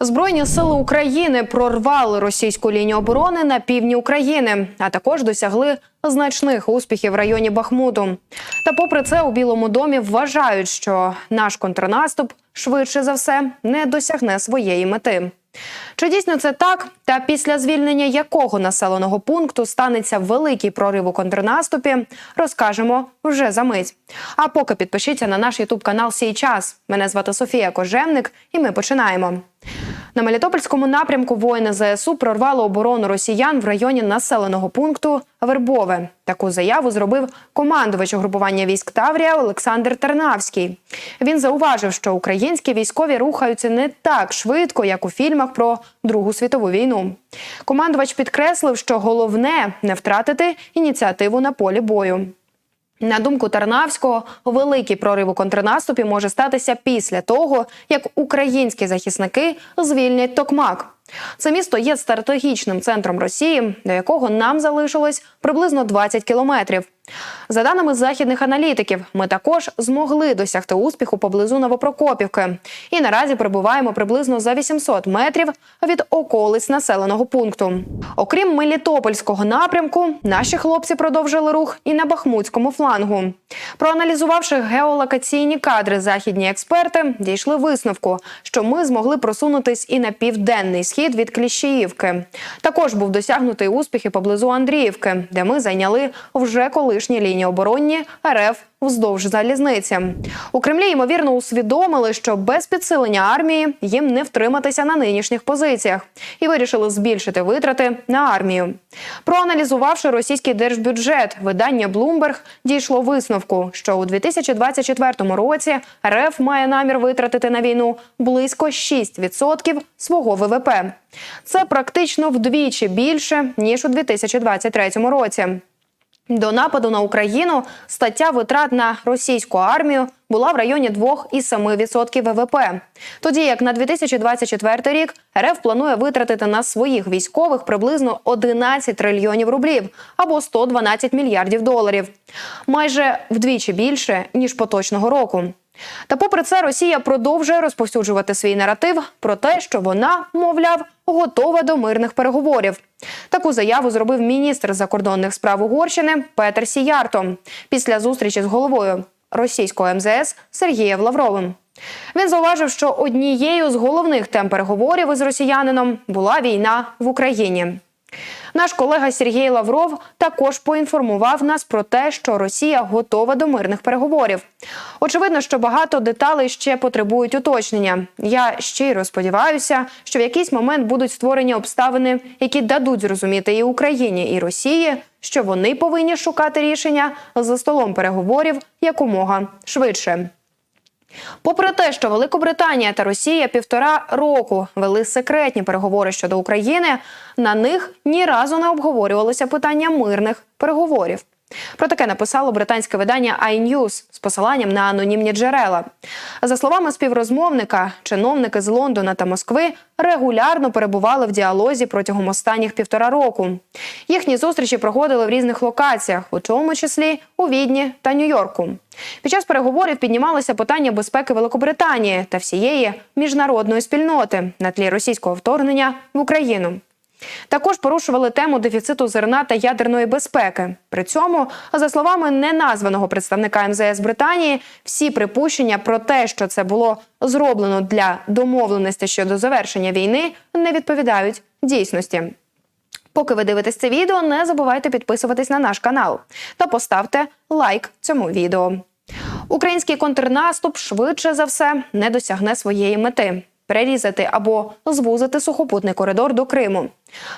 Збройні сили України прорвали російську лінію оборони на півдні України, а також досягли значних успіхів в районі Бахмуту. Та, попри це, у Білому домі вважають, що наш контрнаступ швидше за все не досягне своєї мети. Чи дійсно це так? Та після звільнення якого населеного пункту станеться великий прорив у контрнаступі, розкажемо вже за мить. А поки підпишіться на наш ютуб канал Сій час. Мене звати Софія Кожевник, і ми починаємо. На Мелітопольському напрямку воїни ЗСУ прорвали оборону росіян в районі населеного пункту Вербове. Таку заяву зробив командувач угрупування військ Таврія Олександр Тернавський. Він зауважив, що українські військові рухаються не так швидко, як у фільмах про Другу світову війну. Командувач підкреслив, що головне не втратити ініціативу на полі бою. На думку Тарнавського, великий прорив у контрнаступі може статися після того, як українські захисники звільнять Токмак. Це місто є стратегічним центром Росії, до якого нам залишилось приблизно 20 кілометрів. За даними західних аналітиків, ми також змогли досягти успіху поблизу Новопрокопівки. І наразі перебуваємо приблизно за 800 метрів від околиць населеного пункту. Окрім Мелітопольського напрямку, наші хлопці продовжили рух і на Бахмутському флангу. Проаналізувавши геолокаційні кадри, західні експерти дійшли висновку, що ми змогли просунутись і на південний схід від Кліщіївки. Також був досягнутий успіх і поблизу Андріївки, де ми зайняли вже колишні лінії оборонні РФ вздовж залізниці. У Кремлі ймовірно усвідомили, що без підсилення армії їм не втриматися на нинішніх позиціях, і вирішили збільшити витрати на армію. Проаналізувавши російський держбюджет, видання Bloomberg дійшло висновку, що у 2024 році РФ має намір витратити на війну близько 6% свого ВВП. Це практично вдвічі більше ніж у 2023 році. До нападу на Україну стаття витрат на російську армію була в районі 2,7% ВВП. Тоді як на 2024 рік РФ планує витратити на своїх військових приблизно 11 трильйонів рублів або 112 мільярдів доларів, майже вдвічі більше ніж поточного року. Та, попри це, Росія продовжує розповсюджувати свій наратив про те, що вона, мовляв, готова до мирних переговорів. Таку заяву зробив міністр закордонних справ Угорщини Петер Сіярто після зустрічі з головою російського МЗС Сергієм Лавровим. Він зауважив, що однією з головних тем переговорів із росіянином була війна в Україні. Наш колега Сергій Лавров також поінформував нас про те, що Росія готова до мирних переговорів. Очевидно, що багато деталей ще потребують уточнення. Я щиро сподіваюся, що в якийсь момент будуть створені обставини, які дадуть зрозуміти і Україні, і Росії, що вони повинні шукати рішення за столом переговорів якомога швидше. Попри те, що Великобританія та Росія півтора року вели секретні переговори щодо України, на них ні разу не обговорювалося питання мирних переговорів. Про таке написало британське видання iNews з посиланням на анонімні джерела. За словами співрозмовника, чиновники з Лондона та Москви регулярно перебували в діалозі протягом останніх півтора року. Їхні зустрічі проходили в різних локаціях, у тому числі у Відні та Нью-Йорку. Під час переговорів піднімалося питання безпеки Великобританії та всієї міжнародної спільноти на тлі російського вторгнення в Україну. Також порушували тему дефіциту зерна та ядерної безпеки. При цьому, за словами неназваного представника МЗС Британії, всі припущення про те, що це було зроблено для домовленості щодо завершення війни, не відповідають дійсності. Поки ви дивитесь це відео, не забувайте підписуватись на наш канал та поставте лайк цьому відео. Український контрнаступ швидше за все не досягне своєї мети перерізати або звузити сухопутний коридор до Криму.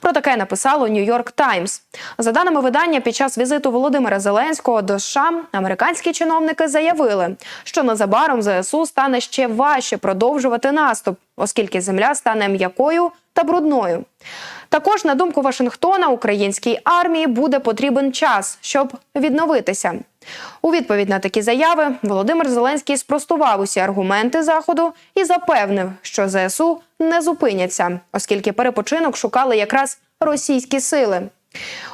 Про таке написало Нью-Йорк Таймс. За даними видання, під час візиту Володимира Зеленського до США американські чиновники заявили, що незабаром ЗСУ стане ще важче продовжувати наступ, оскільки земля стане м'якою та брудною. Також, на думку Вашингтона, українській армії буде потрібен час, щоб відновитися. У відповідь на такі заяви Володимир Зеленський спростував усі аргументи заходу і запевнив, що ЗСУ не зупиняться, оскільки перепочинок шукали якраз російські сили.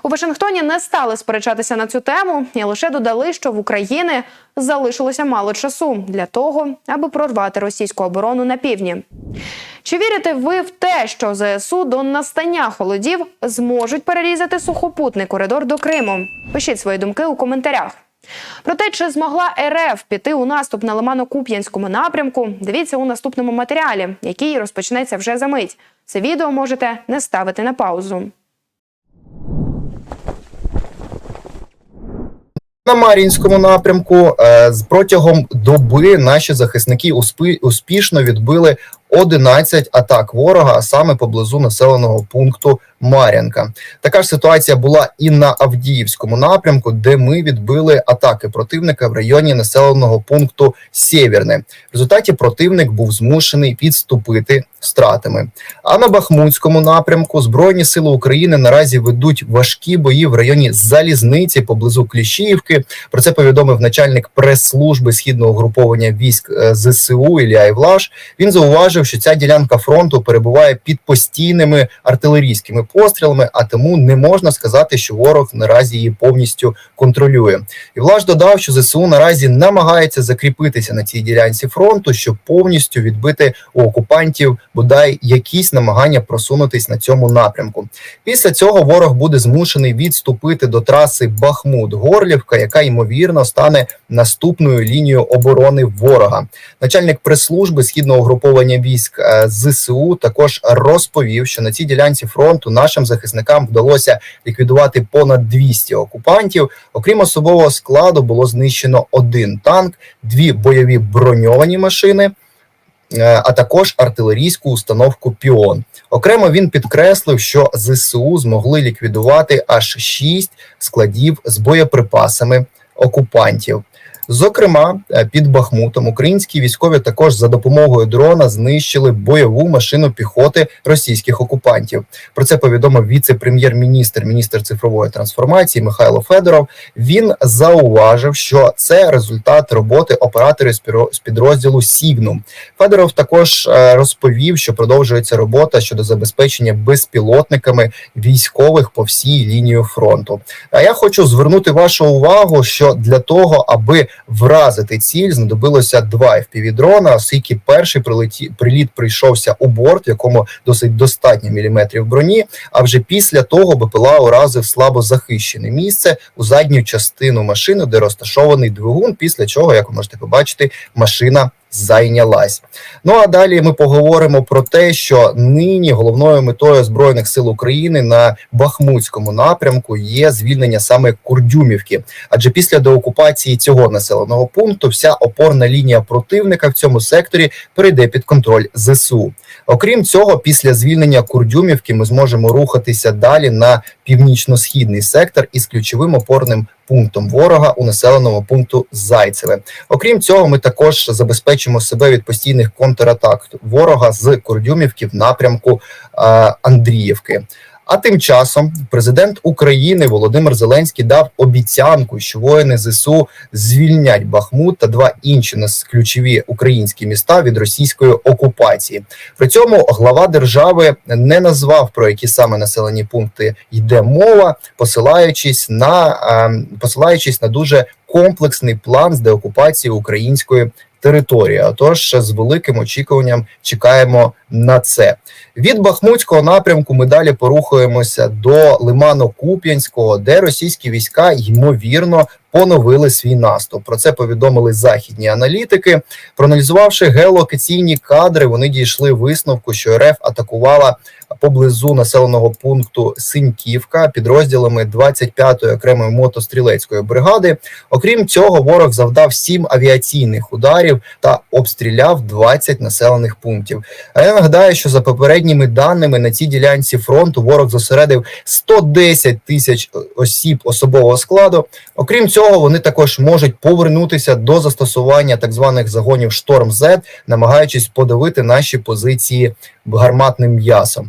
У Вашингтоні не стали сперечатися на цю тему і лише додали, що в Україні залишилося мало часу для того, аби прорвати російську оборону на півдні. Чи вірите ви в те, що ЗСУ до настання холодів зможуть перерізати сухопутний коридор до Криму? Пишіть свої думки у коментарях. Про те, чи змогла РФ піти у наступ на Лимано-Куп'янському напрямку, дивіться у наступному матеріалі, який розпочнеться вже за мить. Це відео можете не ставити на паузу. На Мар'їнському напрямку е, протягом доби наші захисники успі- успішно відбили 11 атак ворога, саме поблизу населеного пункту Мар'янка. Така ж ситуація була і на Авдіївському напрямку, де ми відбили атаки противника в районі населеного пункту Сєвєрне. В результаті противник був змушений відступити втратами. А на Бахмутському напрямку Збройні сили України наразі ведуть важкі бої в районі залізниці поблизу Кліщіївки. Про це повідомив начальник прес-служби східного груповання військ е, ЗСУ Ілля Івлаш. Він зауважив, що ця ділянка фронту перебуває під постійними артилерійськими пострілами, а тому не можна сказати, що ворог наразі її повністю контролює. Івлаш додав, що ЗСУ наразі намагається закріпитися на цій ділянці фронту, щоб повністю відбити у окупантів бодай якісь намагання просунутись на цьому напрямку. Після цього ворог буде змушений відступити до траси Бахмут-Горлівка, яка ймовірно стане наступною лінією оборони ворога. Начальник прес-служби східного угруповання військ е, ЗСУ також розповів, що на цій ділянці фронту нашим захисникам вдалося ліквідувати понад 200 окупантів. Окрім особового складу, було знищено один танк, дві бойові броньовані машини. е, А також артилерійську установку Піон. Окремо він підкреслив, що ЗСУ змогли ліквідувати аж шість складів з боєприпасами окупантів. Зокрема, е, під Бахмутом українські військові також за допомогою дрона знищили бойову машину піхоти російських окупантів. Про це повідомив віце-прем'єр-міністр, міністр цифрової трансформації Михайло Федоров. Він зауважив, що це результат роботи операторів з підрозділу Сігнум. Федоров також е, розповів, що продовжується робота щодо забезпечення безпілотниками військових по всій лінії фронту. А я хочу звернути вашу увагу, що для того, аби вразити ціль, знадобилося два FPV-дрона, оскільки перший прилеті, приліт прийшовся у борт, в якому досить достатньо міліметрів броні. А вже після того БПЛА уразив слабо захищене місце у задню частину машини, де розташований двигун. Після чого, як ви можете побачити, машина зайнялась. Ну а далі ми поговоримо про те, що нині головною метою збройних сил України на Бахмутському напрямку є звільнення саме Курдюмівки. Адже після деокупації цього населеного пункту вся опорна лінія противника в цьому секторі перейде під контроль ЗСУ. Окрім цього, після звільнення Курдюмівки ми зможемо рухатися далі на північно-східний сектор із ключовим опорним пунктом ворога у населеному пункту Зайцеве. Окрім цього, ми також забезпечимо себе від постійних контратак ворога з Курдюмівки в напрямку е, Андріївки. А тим часом президент України Володимир Зеленський дав обіцянку, що воїни ЗСУ звільнять Бахмут та два інші ключові українські міста від російської окупації. При цьому глава держави не назвав про які саме населені пункти йде мова, посилаючись на е, посилаючись на дуже комплексний план з деокупації української території. Отож, з великим очікуванням чекаємо на це. Від Бахмутського напрямку ми далі порухаємося до Лимано-Куп'янського, де російські війська ймовірно поновили свій наступ. Про це повідомили західні аналітики. Проаналізувавши геолокаційні кадри, вони дійшли висновку, що РФ атакувала поблизу населеного пункту Синьківка підрозділами 25-ї окремої мотострілецької бригади. Окрім цього, ворог завдав 7 авіаційних ударів та обстріляв 20 населених пунктів. А я нагадаю, що за попередніми даними на цій ділянці фронту ворог зосередив 110 тисяч осіб особового складу. Окрім цього, вони також можуть повернутися до застосування так званих загонів Шторм З, намагаючись подавити наші позиції гарматним м'ясом.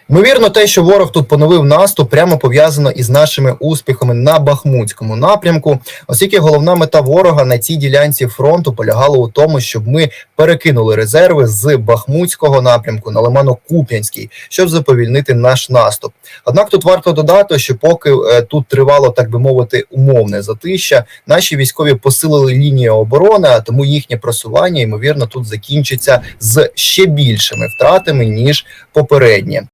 Ймовірно, те, що ворог тут поновив наступ, прямо пов'язано із нашими успіхами на Бахмутському напрямку, оскільки головна мета ворога на цій ділянці фронту полягала у тому, щоб ми перекинули резерви з Бахмутського напрямку на Лимано-Куп'янський, щоб заповільнити наш наступ. Однак тут варто додати, що поки е, тут тривало, так би мовити, умовне затища, наші військові посилили лінію оборони, а тому їхнє просування, ймовірно, тут закінчиться з ще більшими втратами ніж попереднє.